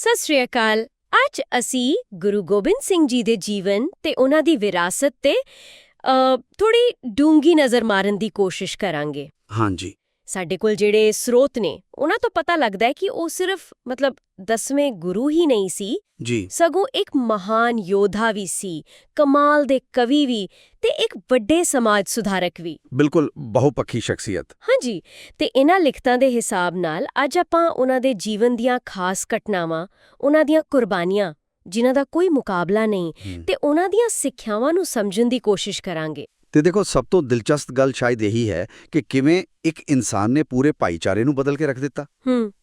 ਸਤਿ ਸ਼੍ਰੀ ਅਕਾਲ। ਅੱਜ ਅਸੀਂ ਗੁਰੂ ਗੋਬਿੰਦ ਸਿੰਘ ਜੀ ਦੇ ਜੀਵਨ ਤੇ ਉਹਨਾਂ ਦੀ ਵਿਰਾਸਤ ਤੇ ਅ, ਥੋੜੀ ਡੂੰਗੀ ਨਜ਼ਰ ਮਾਰਨ ਦੀ ਕੋਸ਼ਿਸ਼ ਕਰਾਂਗੇ। ਹਾਂਜੀ। ਸਾਡੇ ਕੋਲ ਜਿਹੜੇ ਸਰੋਤ ਨੇ ਉਹਨਾਂ ਤੋਂ ਪਤਾ ਲੱਗਦਾ ਹੈ ਕਿ ਉਹ ਸਿਰਫ ਮਤਲਬ ਦਸਵੇਂ ਗੁਰੂ ਹੀ ਨਹੀਂ ਸੀ। ਜੀ। ਸਗੋਂ ਇੱਕ ਮਹਾਨ ਯੋਧਾ ਵੀ ਸੀ ਕਮਾਲ ਦੇ ਕਵੀ ਵੀ ਤੇ ਇੱਕ ਵੱਡੇ ਸਮਾਜ ਸੁਧਾਰਕ ਵੀ। ਬਿਲਕੁਲ ਬਹੁਪੱਖੀ ਸ਼ਖਸੀਅਤ। ਹਾਂਜੀ ਤੇ ਇਹਨਾਂ ਲਿਖਤਾਂ ਦੇ ਹਿਸਾਬ ਨਾਲ ਅੱਜ ਆਪਾਂ ਉਹਨਾਂ ਦੇ ਜੀਵਨ ਦੀਆਂ ਖਾਸ ਘਟਨਾਵਾਂ ਉਹਨਾਂ ਦੀਆਂ ਕੁਰਬਾਨੀਆਂ ਜਿਨ੍ਹਾਂ ਦਾ ਕੋਈ ਮੁਕਾਬਲਾ ਨਹੀਂ। ਤੇ ਉਹਨਾਂ ਦੀਆਂ ਸਿੱਖਿਆਵਾਂ ਨੂੰ ਸਮਝਣ ਦੀ ਕੋਸ਼ਿਸ਼ ਕਰਾਂਗੇ। ਤੇ ਦੇਖੋ ਸਭ ਤੋਂ ਦਿਲਚਸਪ ਗੱਲ ਸ਼ਾਇਦ ਇਹੀ ਹੈ ਕਿ ਕਿਵੇਂ ਇੱਕ ਇਨਸਾਨ ਨੇ ਪੂਰੇ ਭਾਈਚਾਰੇ ਨੂੰ ਬਦਲ ਕੇ ਰੱਖ ਦਿੱਤਾ।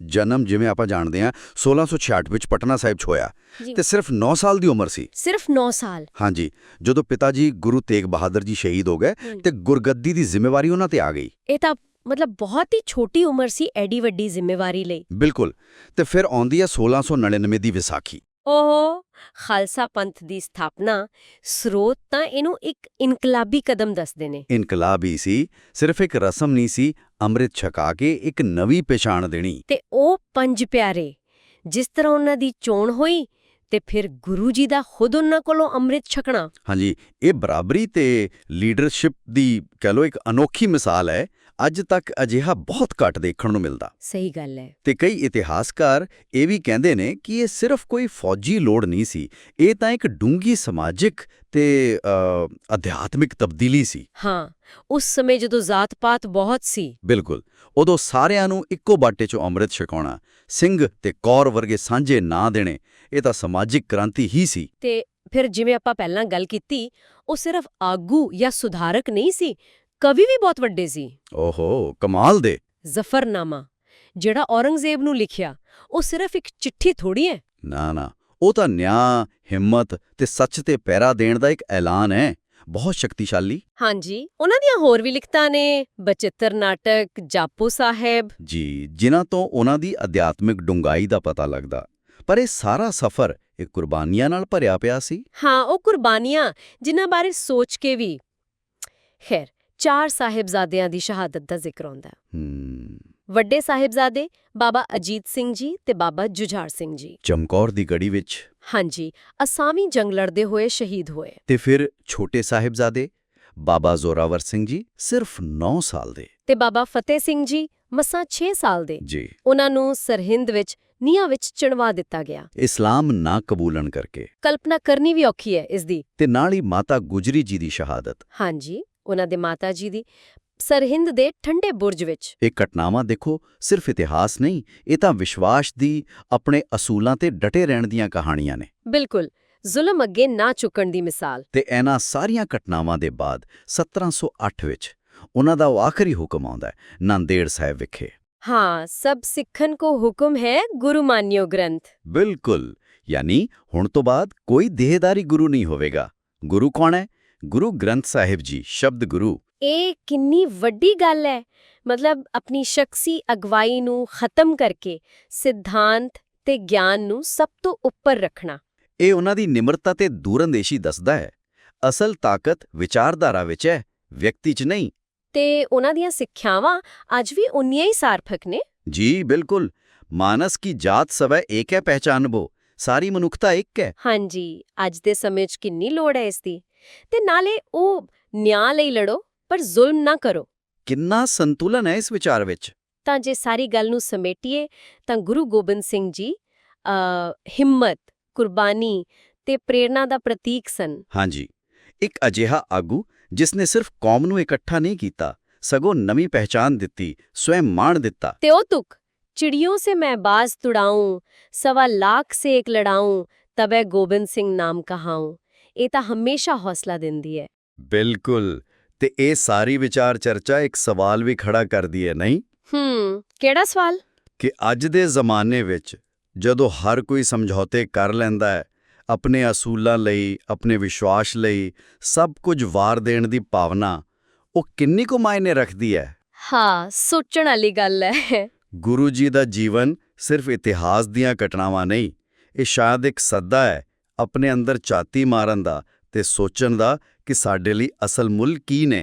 ਜਨਮ ਜਿਵੇਂ ਆਪਾਂ ਜਾਣਦੇ ਹਾਂ 1666 ਵਿੱਚ ਪਟਨਾ ਸਾਹਿਬ 'ਚ ਹੋਇਆ ਤੇ ਸਿਰਫ 9 ਸਾਲ ਦੀ ਉਮਰ ਸੀ। ਸਿਰਫ 9 ਸਾਲ। ਹਾਂਜੀ ਜਦੋਂ ਪਿਤਾ ਜੀ ਗੁਰੂ ਤੇਗ ਬਹਾਦਰ ਜੀ ਸ਼ਹੀਦ ਹੋ ਗਏ। ਤੇ ਗੁਰਗੱਦੀ ਦੀ ਜ਼ਿੰਮੇਵਾਰੀ ਉਹਨਾਂ ਤੇ ਆ ਗਈ। ਇਹ ਤਾਂ ਮਤਲਬ ਬਹੁਤ ਹੀ ਛੋਟੀ ਉਮਰ ਸੀ ਐਡੀ ਵੱਡੀ ਜ਼ਿੰਮੇਵਾਰੀ ਲਈ। ਬਿਲਕੁਲ ਤੇ ਫਿਰ ਆਉਂਦੀ ਹੈ 1699 ਦੀ ਵਿਸਾਖੀ। ਓਹੋ ਖਾਲਸਾ ਪੰਥ ਦੀ ਸਥਾਪਨਾ ਸਰੋਤ ਤਾਂ ਇਹਨੂੰ ਇੱਕ ਇਨਕਲਾਬੀ ਕਦਮ ਦੱਸਦੇ ਨੇ। ਇਨਕਲਾਬ ਸੀ ਸਿਰਫ ਇੱਕ ਰਸਮ ਨਹੀਂ ਸੀ ਅੰਮ੍ਰਿਤ ਛਕਾ ਕੇ ਇੱਕ ਨਵੀਂ ਪਛਾਣ ਦੇਣੀ। ਤੇ ਉਹ ਪੰਜ ਪਿਆਰੇ ਜਿਸ ਤਰ੍ਹਾਂ ਉਹਨਾਂ ਦੀ ਚੋਣ ਹੋਈ ਤੇ ਫਿਰ ਗੁਰੂ ਜੀ ਦਾ ਖੁਦ ਉਹਨਾਂ ਕੋਲੋਂ ਅੰਮ੍ਰਿਤ ਛਕਣਾ। ਹਾਂਜੀ ਇਹ ਬਰਾਬਰੀ ਤੇ ਲੀਡਰਸ਼ਿਪ ਦੀ ਕਹ ਲੋ ਇੱਕ ਅਨੋਖੀ ਮਿਸਾਲ ਹੈ। ਅੱਜ ਤੱਕ ਅਜਿਹਾ ਬਹੁਤ ਘੱਟ ਦੇਖਣ ਨੂੰ ਮਿਲਦਾ। ਸਹੀ ਗੱਲ ਹੈ। ਤੇ ਕਈ ਇਤਿਹਾਸਕਾਰ ਇਹ ਵੀ ਕਹਿੰਦੇ ਨੇ ਕਿ ਇਹ ਸਿਰਫ ਕੋਈ ਫੌਜੀ ਲੋੜ ਨਹੀਂ ਸੀ ਇਹ ਤਾਂ ਇੱਕ ਡੂੰਗੀ ਸਮਾਜਿਕ ਤੇ ਅਧਿਆਤਮਿਕ ਤਬਦੀਲੀ ਸੀ। ਹਾਂ ਉਸ ਸਮੇਂ ਜਦੋਂ ਜ਼ਾਤ-ਪਾਤ ਬਹੁਤ ਸੀ। ਬਿਲਕੁਲ। ਉਦੋਂ ਸਾਰਿਆਂ ਨੂੰ ਇੱਕੋ ਬਾਟੇ 'ਚੋਂ ਅੰਮ੍ਰਿਤ ਛਕਾਉਣਾ ਸਿੰਘ ਤੇ ਕੌਰ ਵਰਗੇ ਸਾਂਝੇ ਨਾਂ ਦੇਣੇ ਇਹ ਤਾਂ ਸਮਾਜਿਕ ਕ੍ਰਾਂਤੀ ਹੀ ਸੀ। ਤੇ ਫਿਰ ਜਿਵੇਂ ਆਪਾਂ ਪਹਿਲਾਂ ਗੱਲ ਕੀਤੀ ਉਹ ਸਿਰਫ ਆਗੂ ਜਾਂ ਸੁਧਾਰਕ ਨਹੀਂ ਸੀ ਕਵੀ ਵੀ ਬਹੁਤ ਵੱਡੇ ਸੀ। ਓਹੋ ਕਮਾਲ ਦੇ। ਜ਼ਫਰਨਾਮਾ ਜਿਹੜਾ ਔਰੰਗਜ਼ੇਬ ਨੂੰ ਲਿਖਿਆ ਉਹ ਸਿਰਫ ਇੱਕ ਚਿੱਠੀ ਥੋੜੀ ਹੈ ਨਾ ਨਾ ਉਹ ਤਾਂ ਨਿਆਂ ਹਿੰਮਤ ਤੇ ਸੱਚ ਤੇ ਪਹਿਰਾ ਦੇਣ ਦਾ ਇੱਕ ਐਲਾਨ ਹੈ ਬਹੁਤ ਸ਼ਕਤੀਸ਼ਾਲੀ। ਹਾਂਜੀ ਉਹਨਾਂ ਦੀਆਂ ਹੋਰ ਵੀ ਲਿਖਤਾਂ ਨੇ ਬਚਿੱਤਰ ਨਾਟਕ ਜਾਪੋ ਸਾਹਿਬ। ਜੀ ਜਿਨ੍ਹਾਂ ਤੋਂ ਉਹਨਾਂ ਦੀ ਅਧਿਆਤਮਿਕ ਡੂੰਘਾਈ ਦਾ ਪਤਾ ਲੱਗਦਾ। ਪਰ ਇਹ ਸਾਰਾ ਸਫ਼ਰ ਇਹ ਕੁਰਬਾਨੀਆਂ ਨਾਲ ਭਰਿਆ ਪਿਆ ਸੀ? ਹਾਂ ਉਹ ਕੁਰਬਾਨੀਆਂ ਜਿਨ੍ਹਾਂ ਬਾਰੇ ਸੋਚ ਕੇ ਵੀ। ਖੈਰ ਚਾਰ ਸਾਹਿਬਜ਼ਾਦਿਆਂ ਦੀ ਸ਼ਹਾਦਤ ਦਾ ਜ਼ਿਕਰ ਆਉਂਦਾ ਹੈ। ਵੱਡੇ ਸਾਹਿਬਜ਼ਾਦੇ ਬਾਬਾ ਅਜੀਤ ਸਿੰਘ ਜੀ ਤੇ ਬਾਬਾ ਜੁਝਾਰ ਸਿੰਘ ਜੀ। ਚਮਕੌਰ ਦੀ ਗੜੀ ਵਿੱਚ? ਹਾਂਜੀ ਅਸਾਮੀ ਜੰਗ ਲੜਦੇ ਹੋਏ ਸ਼ਹੀਦ ਹੋਏ। ਤੇ ਫਿਰ ਛੋਟੇ ਸਾਹਿਬਜ਼ਾਦੇ ਬਾਬਾ ਜ਼ੋਰਾਵਰ ਸਿੰਘ ਜੀ ਸਿਰਫ 9 ਸਾਲ ਦੇ। ਤੇ ਬਾਬਾ ਫਤਿਹ ਸਿੰਘ ਜੀ ਮਸਾਂ 6 ਸਾਲ ਦੇ। ਜੀ। ਉਹਨਾਂ ਨੂੰ ਸਰਹਿੰਦ ਵਿੱਚ ਨੀਹਾਂ ਵਿੱਚ ਚਿਣਵਾ ਦਿੱਤਾ ਗਿਆ। ਇਸਲਾਮ ਨਾ ਕਬੂਲਣ ਕਰਕੇ। ਕਲਪਨਾ ਕਰਨੀ ਵੀ ਔਖੀ ਹੈ ਇਸ ਦੀ। ਤੇ ਨਾਲ ਹੀ ਮਾਤਾ ਗੁਜਰੀ ਜੀ ਦੀ ਸ਼ਹਾਦਤ। ਹਾਂਜੀ। ਉਹਨਾਂ ਦੇ ਮਾਤਾ ਜੀ ਦੀ ਸਰਹਿੰਦ ਦੇ ਠੰਡੇ ਬੁਰਜ ਵਿੱਚ। ਇਹ ਘਟਨਾਵਾਂ ਦੇਖੋ ਸਿਰਫ ਇਤਿਹਾਸ ਨਹੀਂ ਇਹ ਤਾਂ ਵਿਸ਼ਵਾਸ ਦੀ ਆਪਣੇ ਅਸੂਲਾਂ ਤੇ ਡਟੇ ਰਹਿਣ ਦੀਆਂ ਕਹਾਣੀਆਂ ਨੇ। ਬਿਲਕੁਲ ਜ਼ੁਲਮ ਅੱਗੇ ਨਾ ਝੁਕਣ ਦੀ ਮਿਸਾਲ। ਤੇ ਇਹਨਾਂ ਸਾਰੀਆਂ ਘਟਨਾਵਾਂ ਦੇ ਬਾਅਦ 1708 ਵਿੱਚ ਉਹਨਾਂ ਦਾ ਉਹ ਆਖਰੀ ਹੁਕਮ ਆਉਂਦਾ ਹੈ ਨਾਂਦੇੜ ਸਾਹਿਬ ਵਿਖੇ। ਹਾਂ ਸਭ ਸਿੱਖਨ ਕੋ ਹੁਕਮ ਹੈ ਗੁਰੂ ਮਾਨਿਓ ਗ੍ਰੰਥ। ਬਿਲਕੁਲ ਯਾਨੀ ਹੁਣ ਤੋਂ ਬਾਅਦ ਕੋਈ ਦੇਹਦਾਰੀ ਗੁਰੂ ਨਹੀਂ ਹੋਵੇਗਾ। ਗੁਰੂ ਕੌਣ ਹੈ? ਗੁਰੂ ਗ੍ਰੰਥ ਸਾਹਿਬ ਜੀ ਸ਼ਬਦ ਗੁਰੂ। ਇਹ ਕਿੰਨੀ ਵੱਡੀ ਗੱਲ ਹੈ। ਮਤਲਬ ਆਪਣੀ ਸ਼ਖਸੀ ਅਗਵਾਈ ਨੂੰ ਖਤਮ ਕਰਕੇ ਸਿਧਾਂਤ ਤੇ ਗਿਆਨ ਨੂੰ ਸਭ ਤੋਂ ਉੱਪਰ ਰੱਖਣਾ। ਇਹ ਉਹਨਾਂ ਦੀ ਨਿਮਰਤਾ ਤੇ ਦੂਰਅੰਦੇਸ਼ੀ ਦੱਸਦਾ ਹੈ। ਅਸਲ ਤਾਕਤ ਵਿਚਾਰਧਾਰਾ ਵਿੱਚ ਹੈ ਵਿਅਕਤੀ 'ਚ ਨਹੀਂ। ਤੇ ਉਹਨਾਂ ਦੀਆਂ ਸਿੱਖਿਆਵਾਂ ਅੱਜ ਵੀ ਉਨੀਆਂ ਹੀ ਸਾਰਥਕ ਨੇ। ਜੀ ਬਿਲਕੁਲ। ਮਾਨਸ ਕੀ ਜਾਤ ਸਵੈ ਏਕ ਹੈ ਪਹਿਚਾਨਬੋ। ਸਾਰੀ ਮਨੁੱਖਤਾ ਇੱਕ ਹੈ। ਹਾਂਜੀ ਅੱਜ ਦੇ ਸਮੇਂ 'ਚ ਕਿੰਨੀ ਲੋੜ ਹੈ ਇਸ ਦੀ? ਤੇ ਨਾਲੇ ਉਹ ਨਿਆਂ ਲਈ ਲੜੋ ਪਰ ਜ਼ੁਲਮ ਨਾ ਕਰੋ। ਕਿੰਨਾ ਸੰਤੁਲਨ ਹੈ ਇਸ ਵਿਚਾਰ ਵਿੱਚ? ਤਾਂ ਜੇ ਸਾਰੀ ਗੱਲ ਨੂੰ ਸਮੇਟੀਏ ਤਾਂ ਗੁਰੂ ਗੋਬਿੰਦ ਸਿੰਘ ਜੀ ਹਿੰਮਤ ਕੁਰਬਾਨੀ ਤੇ ਪ੍ਰੇਰਣਾ ਦਾ ਪ੍ਰਤੀਕ ਸਨ। ਹਾਂਜੀ। ਇੱਕ ਅਜਿਹਾ ਆਗੂ ਜਿਸ ਨੇ ਸਿਰਫ ਕੌਮ ਨੂੰ ਇਕੱਠਾ ਨਹੀਂ ਕੀਤਾ ਸਗੋਂ ਨਵੀਂ ਪਹਿਚਾਨ ਦਿੱਤੀ ਸਵੈਮ ਮਾਣ ਦਿੱਤਾ। ਤੇ ਉਹ ਤੁਕ चिड़ियों से मैं बाज तुड़ाऊं ਸਵਾ ਲੱਖ ਸੇਕ ਲੜਾਉਂ ਤਬੈ ਗੋਬਿੰਦ ਸਿੰਘ ਨਾਮ ਕਹਾਉਂ ਇਹ ਤਾਂ ਹਮੇਸ਼ਾ ਹੌਸਲਾ ਦਿੰਦੀ ਹੈ ਬਿਲਕੁਲ ਤੇ ਇਹ ਸਾਰੀ ਵਿਚਾਰ ਚਰਚਾ ਇੱਕ ਸਵਾਲ ਵੀ ਖੜਾ ਕਰਦੀ ਹੈ ਨਹੀਂ ਹੂੰ ਕਿਹੜਾ ਸਵਾਲ ਕਿ ਅੱਜ ਦੇ ਜ਼ਮਾਨੇ ਵਿੱਚ ਜਦੋਂ ਹਰ ਕੋਈ ਸਮਝੌਤੇ ਕਰ ਲੈਂਦਾ ਹੈ ਆਪਣੇ ਅਸੂਲਾਂ ਲਈ ਆਪਣੇ ਵਿਸ਼ਵਾਸ ਲਈ ਸਭ ਕੁਝ ਵਾਰ ਦੇਣ ਦੀ ਭਾਵਨਾ ਉਹ ਕਿੰਨੀ ਕੁ ਮਾਇਨੇ ਰੱਖਦੀ ਹੈ ਹਾਂ ਸੋਚਣ ਵਾਲੀ ਗੱਲ ਹੈ ਗੁਰੂ ਜੀ ਦਾ ਜੀਵਨ ਸਿਰਫ ਇਤਿਹਾਸ ਦੀਆਂ ਘਟਨਾਵਾਂ ਨਹੀਂ, ਇਹ ਸ਼ਾਇਦ ਇੱਕ ਸੱਦਾ ਹੈ ਆਪਣੇ ਅੰਦਰ ਝਾਤੀ ਮਾਰਨ ਦਾ ਤੇ ਸੋਚਣ ਦਾ ਕਿ ਸਾਡੇ ਲਈ ਅਸਲ ਮੁੱਲ ਕੀ ਨੇ।